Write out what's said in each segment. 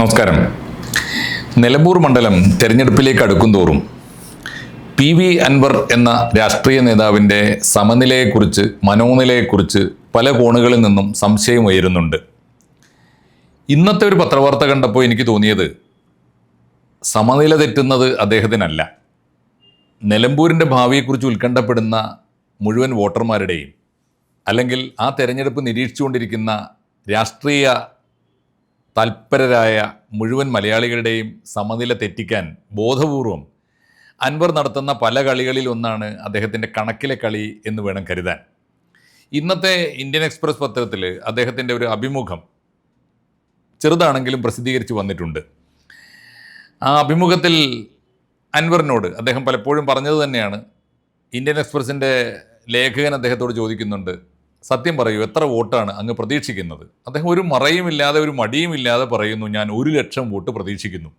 നമസ്കാരം. നിലമ്പൂർ മണ്ഡലം തെരഞ്ഞെടുപ്പിലേക്ക് അടുക്കുംതോറും പി വി അൻവർ എന്ന രാഷ്ട്രീയ നേതാവിന്റെ സമനിലയെക്കുറിച്ച് മനോനിലയെക്കുറിച്ച് പല കോണുകളിൽ നിന്നും സംശയം ഉയരുന്നുണ്ട്. ഇന്നത്തെ ഒരു പത്രവാർത്ത കണ്ടപ്പോൾ എനിക്ക് തോന്നിയത് സമനില തെറ്റുന്നത് അദ്ദേഹത്തിനല്ല. നിലമ്പൂരിന്റെ ഭാവിയെക്കുറിച്ച് ഉത്കണ്ഠപ്പെടുന്ന മുഴുവൻ വോട്ടർമാരുടെയും അല്ലെങ്കിൽ ആ തെരഞ്ഞെടുപ്പ് നിരീക്ഷിച്ചുകൊണ്ടിരിക്കുന്ന രാഷ്ട്രീയ തൽപരരായ മുഴുവൻ മലയാളികളുടെയും സമനില തെറ്റിക്കാൻ ബോധപൂർവം അൻവർ നടത്തുന്ന പല കളികളിൽ ഒന്നാണ് അദ്ദേഹത്തിന്റെ കണക്കിലെ കളി എന്ന് വേണം കരുതാൻ. ഇന്നത്തെ ഇന്ത്യൻ എക്സ്പ്രസ് പത്രത്തിൽ അദ്ദേഹത്തിന്റെ ഒരു അഭിമുഖം ചെറുതാണെങ്കിലും പ്രസിദ്ധീകരിച്ച് വന്നിട്ടുണ്ട്. ആ അഭിമുഖത്തിൽ അൻവറിനോട് അദ്ദേഹം പലപ്പോഴും പറഞ്ഞത് തന്നെയാണ്. ഇന്ത്യൻ എക്സ്പ്രസിന്റെ ലേഖകൻ അദ്ദേഹത്തോട് ചോദിക്കുന്നുണ്ട് സത്യം പറയൂ എത്ര വോട്ടാണ് അങ്ങ് പ്രതീക്ഷിക്കുന്നത്? അദ്ദേഹം ഒരു മറയുമില്ലാതെ ഒരു മടിയുമില്ലാതെ പറയുന്നു ഞാൻ ഒരു ലക്ഷം വോട്ട് പ്രതീക്ഷിക്കുന്നു.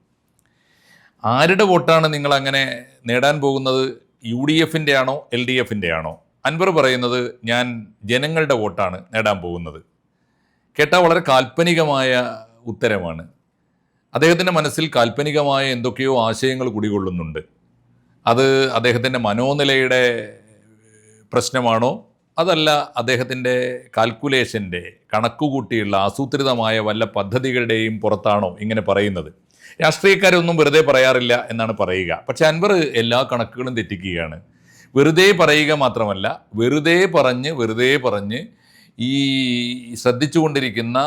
ആരുടെ വോട്ടാണ് നിങ്ങൾ അങ്ങനെ നേടാൻ പോകുന്നത്? യു ഡി എഫിന്റെ ആണോ എൽ ഡി എഫിന്റെ ആണോ? അൻവർ പറയുന്നത് ഞാൻ ജനങ്ങളുടെ വോട്ടാണ് നേടാൻ പോകുന്നത്. കേട്ടാൽ വളരെ കാൽപ്പനികമായ ഉത്തരമാണ്. അദ്ദേഹത്തിന്റെ മനസ്സിൽ കാൽപ്പനികമായ എന്തൊക്കെയോ ആശയങ്ങൾ കുടികൊള്ളുന്നുണ്ട്. അത് അദ്ദേഹത്തിന്റെ മനോനിലയുടെ പ്രശ്നമാണോ? അതല്ല അദ്ദേഹത്തിന്റെ കാൽക്കുലേഷന്റെ കണക്കുകൂട്ടിയുള്ള ആസൂത്രിതമായ വല്ല പദ്ധതികളുടെയും പുറത്താണോ ഇങ്ങനെ പറയുന്നത്? രാഷ്ട്രീയക്കാരൊന്നും വെറുതെ പറയാറില്ല എന്നാണ് പറയുക. പക്ഷെ അൻവർ എല്ലാ കണക്കുകളും തെറ്റിക്കുകയാണ്. വെറുതെ പറയുക മാത്രമല്ല വെറുതെ പറഞ്ഞ് വെറുതെ പറഞ്ഞ് ഈ ശ്രദ്ധിച്ചുകൊണ്ടിരിക്കുന്ന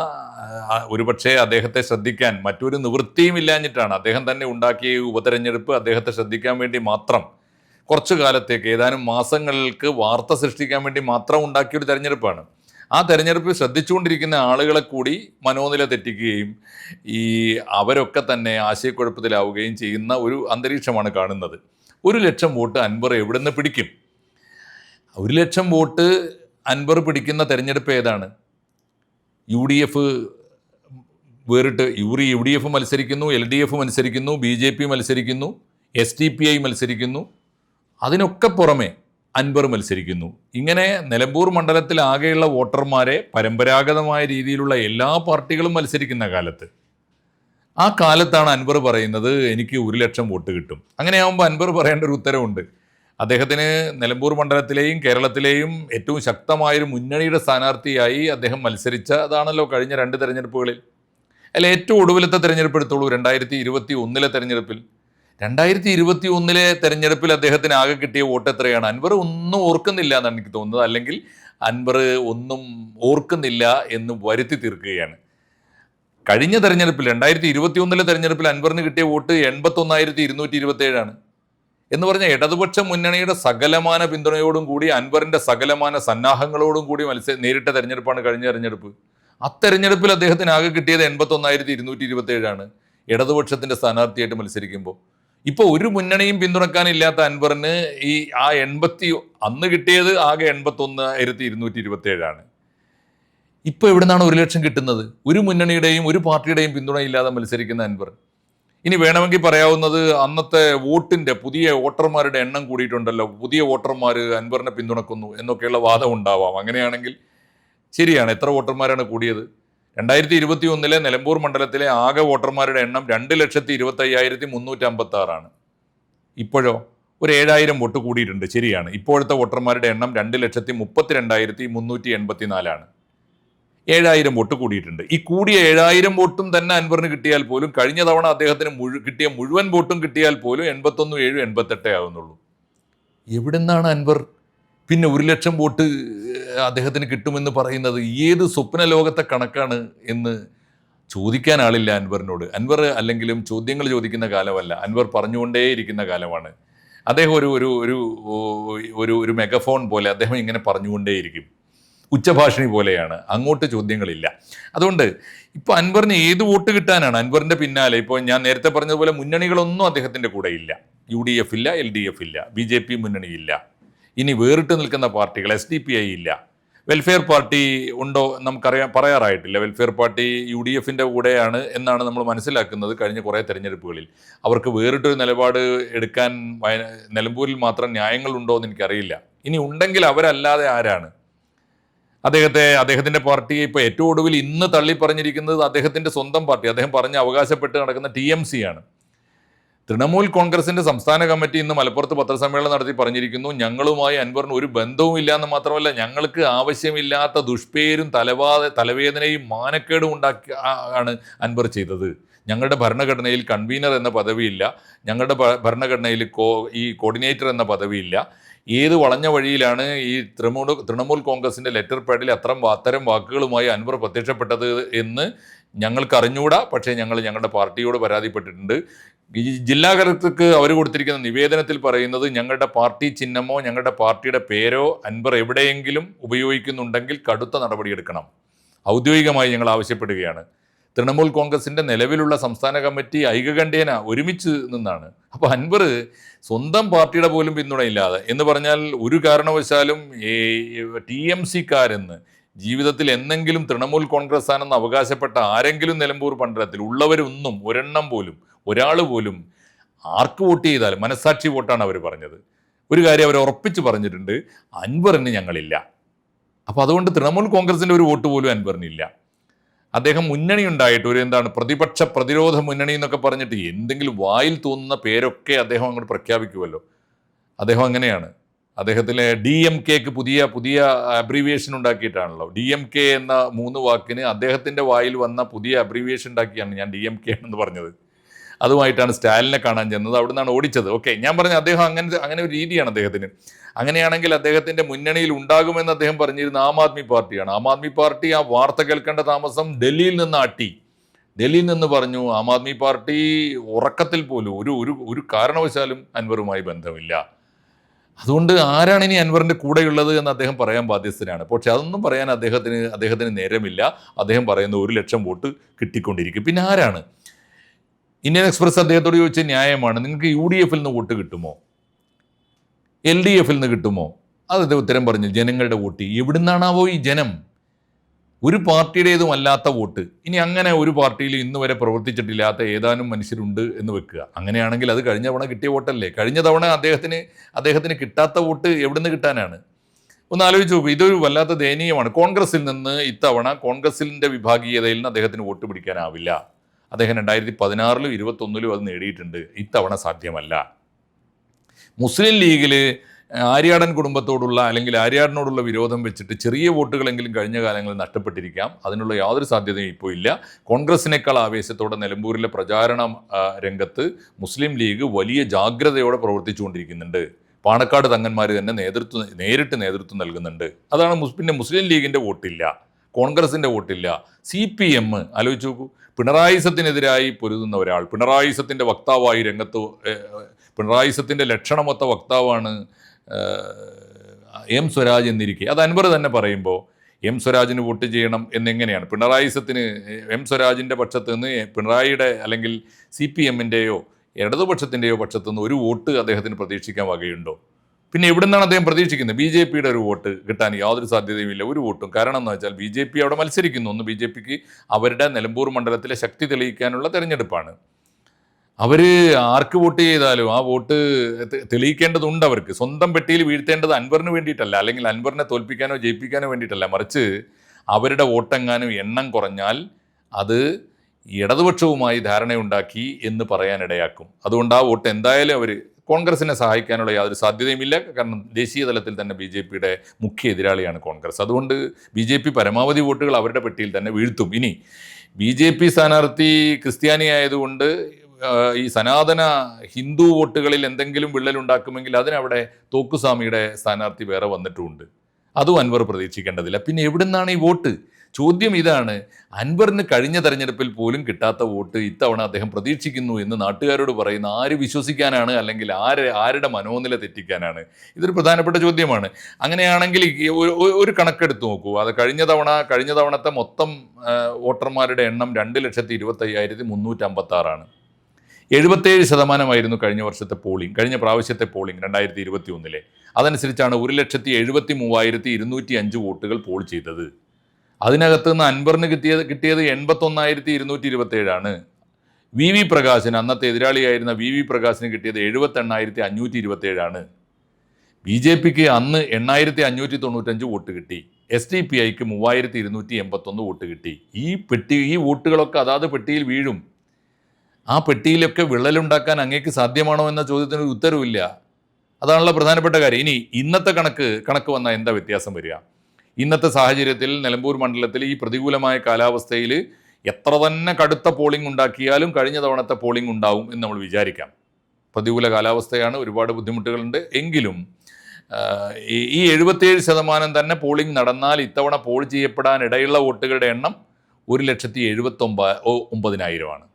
ഒരുപക്ഷെ അദ്ദേഹത്തെ ശ്രദ്ധിക്കാൻ മറ്റൊരു നിവൃത്തിയും ഇല്ലാഞ്ഞിട്ടാണ്. അദ്ദേഹം തന്നെ ഉണ്ടാക്കിയ ഉപതെരഞ്ഞെടുപ്പ് അദ്ദേഹത്തെ ശ്രദ്ധിക്കാൻ വേണ്ടി മാത്രം കുറച്ചു കാലത്തേക്ക് ഏതാനും മാസങ്ങൾക്ക് വാർത്ത സൃഷ്ടിക്കാൻ വേണ്ടി മാത്രം ഉണ്ടാക്കിയ ഒരു തെരഞ്ഞെടുപ്പാണ്. ആ തെരഞ്ഞെടുപ്പ് ശ്രദ്ധിച്ചുകൊണ്ടിരിക്കുന്ന ആളുകളെ കൂടി മനോനില തെറ്റിക്കുകയും ഈ അവരൊക്കെ തന്നെ ആശയക്കുഴപ്പത്തിലാവുകയും ചെയ്യുന്ന ഒരു അന്തരീക്ഷമാണ് കാണുന്നത്. ഒരു ലക്ഷം വോട്ട് അൻവർ എവിടെ നിന്ന് പിടിക്കും? ഒരു ലക്ഷം വോട്ട് അൻവർ പിടിക്കുന്ന തെരഞ്ഞെടുപ്പ് ഏതാണ്? യു ഡി എഫ് വേറിട്ട് യൂറി യു ഡി എഫ് മത്സരിക്കുന്നു എൽ ഡി എഫ് മത്സരിക്കുന്നു ബി ജെ പി മത്സരിക്കുന്നു എസ് ടി പി ഐ മത്സരിക്കുന്നു അതിനൊക്കെ പുറമെ അൻവർ മത്സരിക്കുന്നു. ഇങ്ങനെ നിലമ്പൂർ മണ്ഡലത്തിൽ ആകെയുള്ള വോട്ടർമാരെ പരമ്പരാഗതമായ രീതിയിലുള്ള എല്ലാ പാർട്ടികളും മത്സരിക്കുന്ന കാലത്ത്. ആ കാലത്താണ് അൻവർ പറയുന്നത് എനിക്ക് ഒരു ലക്ഷം വോട്ട് കിട്ടും. അങ്ങനെയാകുമ്പോൾ അൻവർ പറയേണ്ട ഒരു ഉത്തരവുണ്ട്. അദ്ദേഹത്തിന് നിലമ്പൂർ മണ്ഡലത്തിലെയും കേരളത്തിലെയും ഏറ്റവും ശക്തമായൊരു മുന്നണിയുടെ സ്ഥാനാർത്ഥിയായി അദ്ദേഹം മത്സരിച്ച മത്സരിച്ചതാണല്ലോ കഴിഞ്ഞ രണ്ട് തെരഞ്ഞെടുപ്പുകളിൽ. അല്ല ഏറ്റവും ഒടുവിലത്തെ തെരഞ്ഞെടുപ്പ് എടുത്തോളൂ രണ്ടായിരത്തി ഇരുപത്തി ഒന്നിലെ തെരഞ്ഞെടുപ്പിൽ. രണ്ടായിരത്തി ഇരുപത്തി ഒന്നിലെ തെരഞ്ഞെടുപ്പിൽ അദ്ദേഹത്തിന് ആകെ കിട്ടിയ വോട്ട് എത്രയാണ്? അൻവർ ഒന്നും ഓർക്കുന്നില്ല എന്നാണ് എനിക്ക് തോന്നുന്നത്. അല്ലെങ്കിൽ അൻവർ ഒന്നും ഓർക്കുന്നില്ല എന്ന് വരുത്തി തീർക്കുകയാണ്. കഴിഞ്ഞ തെരഞ്ഞെടുപ്പിൽ രണ്ടായിരത്തി ഇരുപത്തി ഒന്നിലെ തെരഞ്ഞെടുപ്പിൽ അൻവറിന് കിട്ടിയ വോട്ട് എൺപത്തൊന്നായിരത്തി ഇരുന്നൂറ്റി ഇരുപത്തി ഏഴാണ് എന്ന് പറഞ്ഞ ഇടതുപക്ഷ മുന്നണിയുടെ സകലമാന പിന്തുണയോടും കൂടി അൻവറിന്റെ സകലമാന സന്നാഹങ്ങളോടും കൂടി മത്സ നേരിട്ട തെരഞ്ഞെടുപ്പാണ് കഴിഞ്ഞ തെരഞ്ഞെടുപ്പ്. ആ തെരഞ്ഞെടുപ്പിൽ അദ്ദേഹത്തിന് ആകെ കിട്ടിയത് എൺപത്തൊന്നായിരത്തി ഇരുന്നൂറ്റി ഇരുപത്തി ഏഴാണ് ഇടതുപക്ഷത്തിന്റെ സ്ഥാനാർത്ഥിയായിട്ട് മത്സരിക്കുമ്പോൾ. ഇപ്പോൾ ഒരു മുന്നണിയും പിന്തുണക്കാനില്ലാത്ത അൻവറിന് ഈ ആ എൺപത്തി അന്ന് കിട്ടിയത് ആകെ എൺപത്തൊന്നായിരത്തി ഇരുന്നൂറ്റി ഇരുപത്തി ഏഴാണ് ഇപ്പോൾ എവിടുന്നാണ് ഒരു ലക്ഷം കിട്ടുന്നത്? ഒരു മുന്നണിയുടെയും ഒരു പാർട്ടിയുടെയും പിന്തുണയില്ലാതെ മത്സരിക്കുന്ന അൻവർ. ഇനി വേണമെങ്കിൽ പറയാവുന്നത് അന്നത്തെ വോട്ടിന്റെ പുതിയ വോട്ടർമാരുടെ എണ്ണം കൂടിയിട്ടുണ്ടല്ലോ. പുതിയ വോട്ടർമാർ അൻവറിനെ പിന്തുണക്കുന്നു എന്നൊക്കെയുള്ള വാദം ഉണ്ടാവാം. അങ്ങനെയാണെങ്കിൽ ശരിയാണ്. എത്ര വോട്ടർമാരാണ് കൂടിയത്? രണ്ടായിരത്തി ഇരുപത്തി ഒന്നിലെ നിലമ്പൂർ മണ്ഡലത്തിലെ ആകെ വോട്ടർമാരുടെ എണ്ണം രണ്ട് ലക്ഷത്തി ഇരുപത്തി അയ്യായിരത്തി മുന്നൂറ്റി അമ്പത്തി ആറാണ് ഇപ്പോഴോ ഒരു ഏഴായിരം വോട്ട് കൂടിയിട്ടുണ്ട് ശരിയാണ്. ഇപ്പോഴത്തെ വോട്ടർമാരുടെ എണ്ണം രണ്ട് ലക്ഷത്തി മുപ്പത്തി രണ്ടായിരത്തി മുന്നൂറ്റി എൺപത്തി നാലാണ് ഏഴായിരം വോട്ട് കൂടിയിട്ടുണ്ട്. ഈ കൂടിയ ഏഴായിരം വോട്ടും തന്നെ അൻവറിന് കിട്ടിയാൽ പോലും കഴിഞ്ഞ തവണ അദ്ദേഹത്തിന് മുഴു കിട്ടിയ മുഴുവൻ വോട്ടും കിട്ടിയാൽ പോലും എൺപത്തൊന്ന് ഏഴ് എൺപത്തെട്ടേ ആവുന്നുള്ളൂ. എവിടുന്നാണ് അൻവർ പിന്നെ ഒരു ലക്ഷം വോട്ട് അദ്ദേഹത്തിന് കിട്ടുമെന്ന് പറയുന്നത് ഏത് സ്വപ്ന ലോകത്തെ കണക്കാണ് എന്ന് ചോദിക്കാൻ ആളില്ല അൻവറിനോട്. അൻവർ അല്ലെങ്കിലും ചോദ്യങ്ങൾ ചോദിക്കുന്ന കാലമല്ല. അൻവർ പറഞ്ഞുകൊണ്ടേയിരിക്കുന്ന കാലമാണ്. അദ്ദേഹം ഒരു ഒരു ഒരു ഒരു ഒരു മെഗഫോൺ പോലെ അദ്ദേഹം ഇങ്ങനെ പറഞ്ഞുകൊണ്ടേയിരിക്കും ഉച്ചഭാഷിണി പോലെയാണ്. അങ്ങോട്ട് ചോദ്യങ്ങളില്ല. അതുകൊണ്ട് ഇപ്പോൾ അൻവറിന് ഏത് വോട്ട് കിട്ടാനാണ്? അൻവറിന്റെ പിന്നാലെ ഇപ്പോൾ ഞാൻ നേരത്തെ പറഞ്ഞതുപോലെ മുന്നണികളൊന്നും അദ്ദേഹത്തിന്റെ കൂടെ ഇല്ല. യു ഡി എഫ് ഇല്ല എൽ ഡി എഫ് ഇല്ല ബി ജെ പി മുന്നണിയില്ല. ഇനി വേറിട്ട് നിൽക്കുന്ന പാർട്ടികൾ എസ് ഡി പി ഐ ഇല്ല. വെൽഫെയർ പാർട്ടി ഉണ്ടോ നമുക്കറിയാൻ പറയാറായിട്ടില്ല. വെൽഫെയർ പാർട്ടി യു ഡി എഫിന്റെ കൂടെയാണ് എന്നാണ് നമ്മൾ മനസ്സിലാക്കുന്നത് കഴിഞ്ഞ കുറേ തെരഞ്ഞെടുപ്പുകളിൽ. അവർക്ക് വേറിട്ടൊരു നിലപാട് എടുക്കാൻ വയ- നിലമ്പൂരിൽ മാത്രം ന്യായങ്ങളുണ്ടോ എന്ന് എനിക്കറിയില്ല. ഇനി ഉണ്ടെങ്കിൽ അവരല്ലാതെ ആരാണ്? അദ്ദേഹത്തെ അദ്ദേഹത്തിന്റെ പാർട്ടിയെ ഇപ്പോൾ ഏറ്റവും ഒടുവിൽ ഇന്ന് തള്ളി പറഞ്ഞിരിക്കുന്നത് അദ്ദേഹത്തിന്റെ സ്വന്തം പാർട്ടി. അദ്ദേഹം പറഞ്ഞ് അവകാശപ്പെട്ട് നടക്കുന്ന ടി എം സി ആണ്. തൃണമൂൽ കോൺഗ്രസിന്റെ സംസ്ഥാന കമ്മിറ്റി ഇന്ന് മലപ്പുറത്ത് പത്രസമ്മേളനം നടത്തി പറഞ്ഞിരിക്കുന്നു ഞങ്ങളുമായി അൻവറിന് ഒരു ബന്ധവും ഇല്ലാന്ന് മാത്രമല്ല ഞങ്ങൾക്ക് ആവശ്യമില്ലാത്ത ദുഷ്പേരും തലവാദ തലവേദനയും മാനക്കേടും ഉണ്ടാക്കി ആണ് അൻവർ ചെയ്തത്. ഞങ്ങളുടെ ഭരണഘടനയിൽ കൺവീനർ എന്ന പദവിയില്ല ഞങ്ങളുടെ ഭരണഘടനയിൽ കോ ഈ കോർഡിനേറ്റർ എന്ന പദവിയില്ല. ഏത് വളഞ്ഞ വഴിയിലാണ് ഈ തൃണമൂൽ തൃണമൂൽ കോൺഗ്രസിന്റെ ലെറ്റർ പാഡിൽ അത്തരം അത്തരം വാക്കുകളുമായി അൻവർ പ്രത്യക്ഷപ്പെട്ടത് എന്ന് ഞങ്ങൾക്ക് അറിഞ്ഞുകൂടാ പക്ഷേ ഞങ്ങൾ ഞങ്ങളുടെ പാർട്ടിയോട് പരാതിപ്പെട്ടിട്ടുണ്ട്. ഈ ജില്ലാ കലക്ടർക്ക് അവർ കൊടുത്തിരിക്കുന്ന നിവേദനത്തിൽ പറയുന്നത് ഞങ്ങളുടെ പാർട്ടി ചിഹ്നമോ ഞങ്ങളുടെ പാർട്ടിയുടെ പേരോ അൻവർ എവിടെയെങ്കിലും ഉപയോഗിക്കുന്നുണ്ടെങ്കിൽ കടുത്ത നടപടിയെടുക്കണം ഔദ്യോഗികമായി ഞങ്ങൾ ആവശ്യപ്പെടുകയാണ്. തൃണമൂൽ കോൺഗ്രസിന്റെ നിലവിലുള്ള സംസ്ഥാന കമ്മിറ്റി ഐകകണ്ഠേന ഒരുമിച്ച് നിന്നാണ്. അപ്പോൾ അൻവർ സ്വന്തം പാർട്ടിയുടെ പോലും പിന്തുണയില്ലാതെ എന്ന് പറഞ്ഞാൽ ഒരു കാരണവശാലും ടി എം സിക്കാരെന്ന് ജീവിതത്തിൽ എന്തെങ്കിലും തൃണമൂൽ കോൺഗ്രസ് ആണെന്ന് അവകാശപ്പെട്ട ആരെങ്കിലും നിലമ്പൂർ മണ്ഡലത്തിൽ ഉള്ളവരൊന്നും ഒരെണ്ണം പോലും ഒരാൾ പോലും ആർക്ക് വോട്ട് ചെയ്താലും മനസാക്ഷി വോട്ടാണ് അവർ പറഞ്ഞത്. ഒരു കാര്യം അവർ ഉറപ്പിച്ച് പറഞ്ഞിട്ടുണ്ട് അൻവറിന് ഞങ്ങളില്ല. അപ്പോൾ അതുകൊണ്ട് തൃണമൂൽ കോൺഗ്രസിന്റെ ഒരു വോട്ട് പോലും അൻവറിനില്ല അദ്ദേഹം മുന്നണി ഉണ്ടായിട്ട് ഒരു എന്താണ് പ്രതിപക്ഷ പ്രതിരോധ മുന്നണി എന്നൊക്കെ പറഞ്ഞിട്ട് എന്തെങ്കിലും വായിൽ തോന്നുന്ന പേരൊക്കെ അദ്ദേഹം അങ്ങോട്ട് പ്രഖ്യാപിക്കുമല്ലോ അദ്ദേഹം അങ്ങനെയാണ് അദ്ദേഹത്തിലെ ഡി എം കെക്ക് പുതിയ പുതിയ അബ്രീവിയേഷൻ ഉണ്ടാക്കിയിട്ടാണല്ലോ. ഡി എം കെ എന്ന മൂന്ന് വാക്കിന് അദ്ദേഹത്തിന്റെ വായിൽ വന്ന പുതിയ അബ്രീവിയേഷൻ ഉണ്ടാക്കിയാണ് ഞാൻ ഡി എം കെ എന്ന് പറഞ്ഞത്. അതുമായിട്ടാണ് സ്റ്റാലിനെ കാണാൻ ചെന്നത്. അവിടെ നിന്നാണ് ഓടിച്ചത്. ഓക്കെ ഞാൻ പറഞ്ഞ അദ്ദേഹം അങ്ങനെ അങ്ങനെ ഒരു രീതിയാണ് അദ്ദേഹത്തിന്. അങ്ങനെയാണെങ്കിൽ അദ്ദേഹത്തിന്റെ മുന്നണിയിൽ ഉണ്ടാകുമെന്ന് അദ്ദേഹം പറഞ്ഞിരുന്ന ആം ആദ്മി പാർട്ടിയാണ്. ആം ആദ്മി പാർട്ടി ആ വാർത്ത കേൾക്കേണ്ട താമസം ഡൽഹിയിൽ നിന്ന് ആട്ടി. ഡൽഹിയിൽ നിന്ന് പറഞ്ഞു ആം ആദ്മി പാർട്ടി ഉറക്കത്തിൽ പോലും ഒരു ഒരു ഒരു കാരണവശാലും അൻവറുമായി ബന്ധമില്ല. അതുകൊണ്ട് ആരാണ് ഇനി അൻവറിന്റെ കൂടെയുള്ളത് എന്ന് അദ്ദേഹം പറയാൻ ബാധ്യസ്ഥനാണ്. പക്ഷെ അതൊന്നും പറയാൻ അദ്ദേഹത്തിന് അദ്ദേഹത്തിന് നേരമില്ല. അദ്ദേഹം പറയുന്ന ഒരു ലക്ഷം വോട്ട് കിട്ടിക്കൊണ്ടിരിക്കും. പിന്നെ ആരാണ്? ഇന്ത്യൻ എക്സ്പ്രസ് അദ്ദേഹത്തോട് ചോദിച്ച ന്യായമാണ് നിങ്ങൾക്ക് യു ഡി എഫിൽ നിന്ന് വോട്ട് കിട്ടുമോ? എൽ ഡി എഫിൽ നിന്ന് കിട്ടുമോ? അത് അദ്ദേഹം ഉത്തരം പറഞ്ഞു ജനങ്ങളുടെ വോട്ട്. എവിടുന്നാണാവോ ഈ ജനം? ഒരു പാർട്ടിയുടേതും അല്ലാത്ത വോട്ട്. ഇനി അങ്ങനെ ഒരു പാർട്ടിയിൽ ഇന്ന് വരെ പ്രവർത്തിച്ചിട്ടില്ലാത്ത ഏതാനും മനുഷ്യരുണ്ട് എന്ന് വെക്കുക. അങ്ങനെയാണെങ്കിൽ അത് കഴിഞ്ഞ തവണ കിട്ടിയ വോട്ടല്ലേ? കഴിഞ്ഞ തവണ അദ്ദേഹത്തിന് അദ്ദേഹത്തിന് കിട്ടാത്ത വോട്ട് എവിടുന്ന് കിട്ടാനാണ്? ഒന്ന് ആലോചിച്ച് നോക്കൂ ഇതൊരു വല്ലാത്ത ദയനീയമാണ്. കോൺഗ്രസിൽ നിന്ന് ഇത്തവണ കോൺഗ്രസിന്റെ വിഭാഗീയതയിൽ നിന്ന് അദ്ദേഹത്തിന് വോട്ട് പിടിക്കാനാവില്ല. അദ്ദേഹം രണ്ടായിരത്തി പതിനാറിലും ഇരുപത്തൊന്നിലും അത് നേടിയിട്ടുണ്ട്. ഇത്തവണ സാധ്യമല്ല. മുസ്ലിം ലീഗിൽ ആര്യാടൻ കുടുംബത്തോടുള്ള അല്ലെങ്കിൽ ആര്യാടനോടുള്ള വിരോധം വെച്ചിട്ട് ചെറിയ വോട്ടുകളെങ്കിലും കഴിഞ്ഞ കാലങ്ങളിൽ നഷ്ടപ്പെട്ടിരിക്കാം. അതിനുള്ള യാതൊരു സാധ്യതയും ഇപ്പോൾ ഇല്ല. കോൺഗ്രസിനേക്കാൾ ആവേശത്തോടെ നിലമ്പൂരിലെ പ്രചാരണ രംഗത്ത് മുസ്ലിം ലീഗ് വലിയ ജാഗ്രതയോടെ പ്രവർത്തിച്ചുകൊണ്ടിരിക്കുന്നുണ്ട്. പാണക്കാട് തങ്ങന്മാർ തന്നെ നേതൃത്വം നേരിട്ട് നേതൃത്വം നൽകുന്നുണ്ട്. അതാണ് പിന്നെ മുസ്ലിം ലീഗിന്റെ വോട്ടില്ല. കോൺഗ്രസിന്റെ വോട്ടില്ല. സി പി എം ആലോചിച്ച് നോക്കൂ. പിണറായിസത്തിനെതിരായി പൊരുതുന്ന ഒരാൾ പിണറായിസത്തിന്റെ വക്താവായി രംഗത്ത് പിണറായിസത്തിന്റെ ലക്ഷണമൊത്ത വക്താവാണ് എം സ്വരാജ് എന്നിരിക്കെ. അത് അൻവർ തന്നെ പറയുമ്പോൾ എം സ്വരാജിന് വോട്ട് ചെയ്യണം എന്നെങ്ങനെയാണ്? പിണറായി സത്തിന് എം സ്വരാജിന്റെ പക്ഷത്ത് നിന്ന് പിണറായിയുടെ അല്ലെങ്കിൽ സി പി എമ്മിന്റെയോ ഇടതുപക്ഷത്തിന്റെയോ പക്ഷത്തു നിന്ന് ഒരു വോട്ട് അദ്ദേഹത്തിന് പ്രതീക്ഷിക്കാൻ വകയുണ്ടോ? പിന്നെ എവിടെ നിന്നാണ് അദ്ദേഹം പ്രതീക്ഷിക്കുന്നത്? ബി ജെ പിയുടെ ഒരു വോട്ട് കിട്ടാൻ യാതൊരു സാധ്യതയുമില്ല ഒരു വോട്ടും. കാരണം എന്ന് വെച്ചാൽ ബി ജെ പി അവിടെ മത്സരിക്കുന്നു. ഒന്ന് ബി ജെ പിക്ക് അവരുടെ നിലമ്പൂർ മണ്ഡലത്തിലെ ശക്തി തെളിയിക്കാനുള്ള തെരഞ്ഞെടുപ്പാണ്. അവർ ആർക്ക് വോട്ട് ചെയ്താലും ആ വോട്ട് തെളിയിക്കേണ്ടതുണ്ട് അവർക്ക്. സ്വന്തം പെട്ടിയിൽ വീഴ്ത്തേണ്ടത് അൻവറിന് വേണ്ടിയിട്ടല്ല അല്ലെങ്കിൽ അൻവറിനെ തോൽപ്പിക്കാനോ ജയിപ്പിക്കാനോ വേണ്ടിയിട്ടല്ല. മറിച്ച് അവരുടെ വോട്ടെങ്ങാനും എണ്ണം കുറഞ്ഞാൽ അത് ഇടതുപക്ഷവുമായി ധാരണയുണ്ടാക്കി എന്ന് പറയാനിടയാക്കും. അതുകൊണ്ട് ആ വോട്ട് എന്തായാലും അവർ കോൺഗ്രസിനെ സഹായിക്കാനുള്ള യാതൊരു സാധ്യതയുമില്ല. കാരണം ദേശീയ തലത്തിൽ തന്നെ ബി ജെ പിയുടെ മുഖ്യ എതിരാളിയാണ് കോൺഗ്രസ്. അതുകൊണ്ട് ബി ജെ പി പരമാവധി വോട്ടുകൾ അവരുടെ പെട്ടിയിൽ തന്നെ വീഴ്ത്തും. ഇനി ബി ജെ പി സ്ഥാനാർത്ഥി ക്രിസ്ത്യാനി ആയതുകൊണ്ട് ഈ സനാതന ഹിന്ദു വോട്ടുകളിൽ എന്തെങ്കിലും വിള്ളലുണ്ടാക്കുമെങ്കിൽ അതിനവിടെ തോക്കുസ്വാമിയുടെ സ്ഥാനാർത്ഥി വേറെ വന്നിട്ടുമുണ്ട് അതും അൻവർ പ്രതീക്ഷിക്കേണ്ടതില്ല. പിന്നെ എവിടുന്നാണ് ഈ വോട്ട്? ചോദ്യം ഇതാണ്. അൻവറിന് കഴിഞ്ഞ തെരഞ്ഞെടുപ്പിൽ പോലും കിട്ടാത്ത വോട്ട് ഇത്തവണ അദ്ദേഹം പ്രതീക്ഷിക്കുന്നു എന്ന് നാട്ടുകാരോട് പറയുന്ന ആര് വിശ്വസിക്കാനാണ് അല്ലെങ്കിൽ ആര് ആരുടെ മനോനില തെറ്റിക്കാനാണ്? ഇതൊരു പ്രധാനപ്പെട്ട ചോദ്യമാണ്. അങ്ങനെയാണെങ്കിൽ ഒരു- കണക്കെടുത്ത് നോക്കൂ. അത് കഴിഞ്ഞ തവണ കഴിഞ്ഞ തവണത്തെ മൊത്തം വോട്ടർമാരുടെ എണ്ണം രണ്ട് ലക്ഷത്തി ഇരുപത്തയ്യായിരത്തി മുന്നൂറ്റി ആറാണ് എഴുപത്തേഴ് ശതമാനമായിരുന്നു കഴിഞ്ഞ വർഷത്തെ പോളിംഗ് കഴിഞ്ഞ പ്രാവശ്യത്തെ പോളിംഗ് രണ്ടായിരത്തി ഇരുപത്തി ഒന്നിലെ അതനുസരിച്ചാണ് ഒരു ലക്ഷത്തി എഴുപത്തി മൂവായിരത്തി ഇരുന്നൂറ്റി അഞ്ച് വോട്ടുകൾ പോൾ ചെയ്തത്. അതിനകത്ത് നിന്ന് അൻവറിന് കിട്ടിയത് കിട്ടിയത് എൺപത്തൊന്നായിരത്തി ഇരുന്നൂറ്റി ഇരുപത്തേഴാണ് വി വി പ്രകാശിന് അന്നത്തെ എതിരാളിയായിരുന്ന വി വി പ്രകാശിന് കിട്ടിയത് എഴുപത്തെണ്ണായിരത്തി അഞ്ഞൂറ്റി ഇരുപത്തേഴാണ് ബി ജെ പിക്ക് അന്ന് എണ്ണായിരത്തി അഞ്ഞൂറ്റി തൊണ്ണൂറ്റഞ്ച് വോട്ട് കിട്ടി. എസ് ഡി പി ഐക്ക് മൂവായിരത്തി ഇരുന്നൂറ്റി എൺപത്തൊന്ന് വോട്ട് കിട്ടി. ഈ പെട്ടി ഈ വോട്ടുകളൊക്കെ അതാത് പെട്ടിയിൽ വീഴും. ആ പെട്ടിയിലൊക്കെ വിള്ളലുണ്ടാക്കാൻ അങ്ങേക്ക് സാധ്യമാണോ എന്ന ചോദ്യത്തിന് ഒരു ഉത്തരവില്ല അതാണല്ലോ പ്രധാനപ്പെട്ട കാര്യം. ഇനി ഇന്നത്തെ കണക്ക് കണക്ക് വന്നാൽ എന്താ വ്യത്യാസം വരിക? ഇന്നത്തെ സാഹചര്യത്തിൽ നിലമ്പൂർ മണ്ഡലത്തിൽ ഈ പ്രതികൂലമായ കാലാവസ്ഥയിൽ എത്ര തന്നെ കടുത്ത പോളിംഗ് ഉണ്ടാക്കിയാലും കഴിഞ്ഞ തവണത്തെ പോളിംഗ് ഉണ്ടാവും എന്ന് നമ്മൾ വിചാരിക്കാം. പ്രതികൂല കാലാവസ്ഥയാണ് ഒരുപാട് ബുദ്ധിമുട്ടുകളുണ്ട്. എങ്കിലും ഈ- എഴുപത്തിയേഴ് ശതമാനം തന്നെ പോളിംഗ് നടന്നാൽ ഇത്തവണ പോൾ ചെയ്യപ്പെടാൻ ഇടയുള്ള വോട്ടുകളുടെ എണ്ണം ഒരു ലക്ഷത്തി എഴുപത്തൊമ്പ ഒമ്പതിനായിരമാണ്.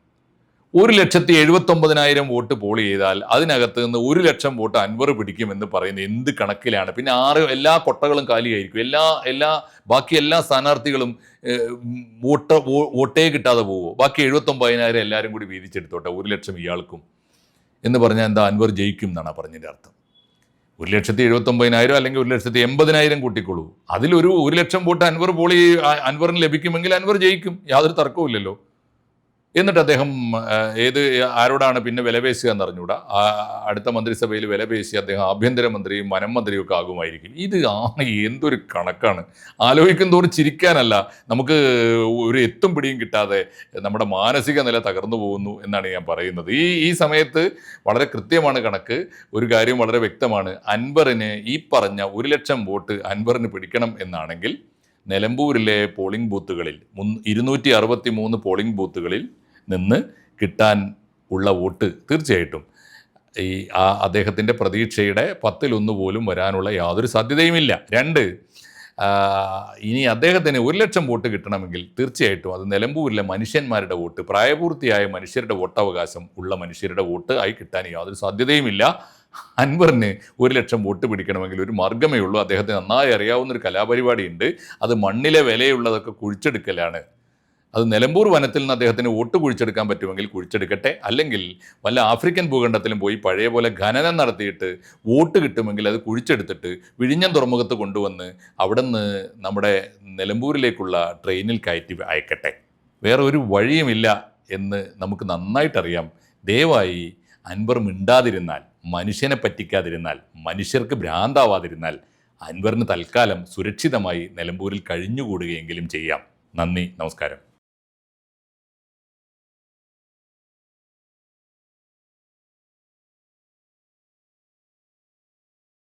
ഒരു ലക്ഷത്തി എഴുപത്തൊമ്പതിനായിരം വോട്ട് പോൾ ചെയ്താൽ അതിനകത്ത് നിന്ന് ഒരു ലക്ഷം വോട്ട് അൻവർ പിടിക്കുമെന്ന് പറയുന്ന എന്ത് കണക്കിലാണ്? പിന്നെ ആറ് എല്ലാ കൊട്ടകളും കാലിയായിരിക്കും. എല്ലാ എല്ലാ ബാക്കി എല്ലാ സ്ഥാനാർത്ഥികളും വോട്ട് വോട്ടേ കിട്ടാതെ പോവുമോ ബാക്കി എഴുപത്തൊമ്പതിനായിരം എല്ലാവരും കൂടി വീതിച്ചെടുത്തോട്ടെ ഒരു ലക്ഷം ഇയാൾക്കും എന്ന് പറഞ്ഞാൽ എന്താ അൻവർ ജയിക്കും എന്നാണ് പറഞ്ഞതിന്റെ അർത്ഥം. ഒരു ലക്ഷത്തി എഴുപത്തൊമ്പതിനായിരം അല്ലെങ്കിൽ ഒരു ലക്ഷത്തി എൺപതിനായിരം കൂട്ടിക്കൊള്ളൂ. അതിലൊരു ഒരു ലക്ഷം വോട്ട് അൻവർ പോളി അൻവറിന് ലഭിക്കുമെങ്കിൽ അൻവർ ജയിക്കും. യാതൊരു തർക്കവുമില്ലല്ലോ. എന്നിട്ട് അദ്ദേഹം ഏത് ആരോടാണ് പിന്നെ വിലപേശുക എന്ന് അറിഞ്ഞൂടാ അടുത്ത മന്ത്രിസഭയിൽ വിലപേശി അദ്ദേഹം ആഭ്യന്തരമന്ത്രിയും വനം മന്ത്രിയും ഒക്കെ ആകുമായിരിക്കും. ഇത് ആ എന്തൊരു കണക്കാണ്. ആലോചിക്കും തോറും ചിരിക്കാനല്ല. നമുക്ക് ഒരു എത്തും പിടിയും കിട്ടാതെ നമ്മുടെ മാനസിക നില തകർന്നു പോകുന്നു എന്നാണ് ഞാൻ പറയുന്നത്. ഈ ഈ സമയത്ത് വളരെ കൃത്യമാണ് കണക്ക്. ഒരു കാര്യം വളരെ വ്യക്തമാണ്. അൻവറിന് ഈ പറഞ്ഞ ഒരു ലക്ഷം വോട്ട് അൻവറിന് പിടിക്കണം എന്നാണെങ്കിൽ നിലമ്പൂരിലെ പോളിംഗ് ബൂത്തുകളിൽ മുൻ ഇരുന്നൂറ്റി അറുപത്തി മൂന്ന് പോളിംഗ് ബൂത്തുകളിൽ നിന്ന് കിട്ടാൻ ഉള്ള വോട്ട് തീർച്ചയായിട്ടും. ഈ ആ അദ്ദേഹത്തിന്റെ പ്രതീക്ഷയുടെ പത്തിലൊന്ന് പോലും വരാനുള്ള യാതൊരു സാധ്യതയുമില്ല. രണ്ട് ഇനി അദ്ദേഹത്തിന് ഒരു ലക്ഷം വോട്ട് കിട്ടണമെങ്കിൽ തീർച്ചയായിട്ടും അത് നിലമ്പൂരിലെ മനുഷ്യന്മാരുടെ വോട്ട് പ്രായപൂർത്തിയായ മനുഷ്യരുടെ വോട്ടവകാശം ഉള്ള മനുഷ്യരുടെ വോട്ട് ആയി കിട്ടാൻ യാതൊരു സാധ്യതയുമില്ല. അൻവറിന് ഒരു ലക്ഷം വോട്ട് പിടിക്കണമെങ്കിൽ ഒരു മാർഗമേ ഉള്ളൂ. അദ്ദേഹത്തിന് നന്നായി അറിയാവുന്ന ഒരു കലാപരിപാടിയുണ്ട്. അത് മണ്ണിലെ വിലയുള്ളതൊക്കെ കുഴിച്ചെടുക്കലാണ്. അത് നിലമ്പൂർ വനത്തിൽ നിന്ന് അദ്ദേഹത്തിന് വോട്ട് കുഴിച്ചെടുക്കാൻ പറ്റുമെങ്കിൽ കുഴിച്ചെടുക്കട്ടെ. അല്ലെങ്കിൽ വല്ല ആഫ്രിക്കൻ ഭൂഖണ്ഡത്തിലും പോയി പഴയ പോലെ ഖനനം നടത്തിയിട്ട് വോട്ട് കിട്ടുമെങ്കിൽ അത് കുഴിച്ചെടുത്തിട്ട് വിഴിഞ്ഞം തുറമുഖത്ത് കൊണ്ടുവന്ന് അവിടെ നിന്ന് നമ്മുടെ നിലമ്പൂരിലേക്കുള്ള ട്രെയിനിൽ കയറ്റി അയക്കട്ടെ. വേറെ ഒരു വഴിയുമില്ല എന്ന് നമുക്ക് നന്നായിട്ടറിയാം. ദയവായി അൻവർ മിണ്ടാതിരുന്നാൽ മനുഷ്യനെ പറ്റിക്കാതിരുന്നാൽ മനുഷ്യർക്ക് ഭ്രാന്താവാതിരുന്നാൽ അൻവറിന് തൽക്കാലം സുരക്ഷിതമായി നിലമ്പൂരിൽ കഴിഞ്ഞുകൂടുകയെങ്കിലും ചെയ്യാം. നന്ദി നമസ്കാരം.